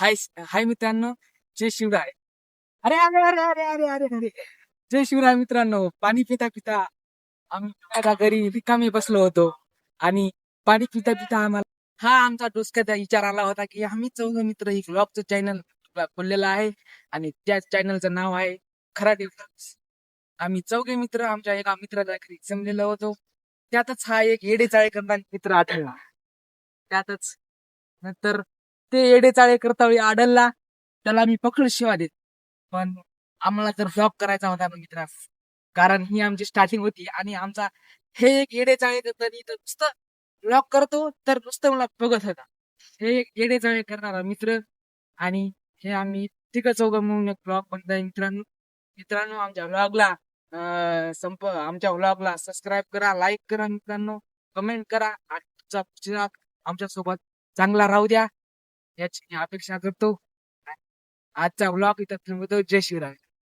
हाय हाय मित्रांनो जय शिवराय. अरे अरे अरे अरे अरे अरे अरे. जय शिवराय मित्रांनो पाणी पिता पिता आम्ही एका घरी रिकामी बसलो होतो आणि पाणी पिता पिता आम्हाला हा आमचा डोसक्याचा विचार आला होता की आम्ही चौघ मित्र एक ब्लॉगचं चॅनल खोललेलं आहे आणि त्या चॅनलचं नाव आहे खराटे ब्लॉग्स आम्ही चौघे मित्र आमच्या एका मित्राला घरी जमलेलो होतो. त्यातच हा एक येडे चाळे करणारा मित्र आढळला. त्यातच नंतर ते येडे चाळे करता वेळी आढळला त्याला मी पकड शिवा देत. पण आम्हाला तर जॉब करायचा होता ना मित्रा कारण ही आमची स्टार्टिंग होती आणि आमचा हे एक येडे चाळे करताना तर नुसतं ब्लॉग करतो तर नुसतं मला बघत होता. हे एक येडे चाळे करणारा मित्र आणि हे आम्ही तिघ चौघं म्हणून एक ब्लॉग बनताय मित्रांनो. मित्रांनो आमच्या ब्लॉगला संप आमच्या ब्लॉगला सबस्क्राईब करा लाईक करा मित्रांनो कमेंट करा आजचा चिराग आमच्यासोबत चांगला राहू द्या. याची मी अपेक्षा करतो. आजचा ब्लॉग इथं थांबवतो. जय शिवराय.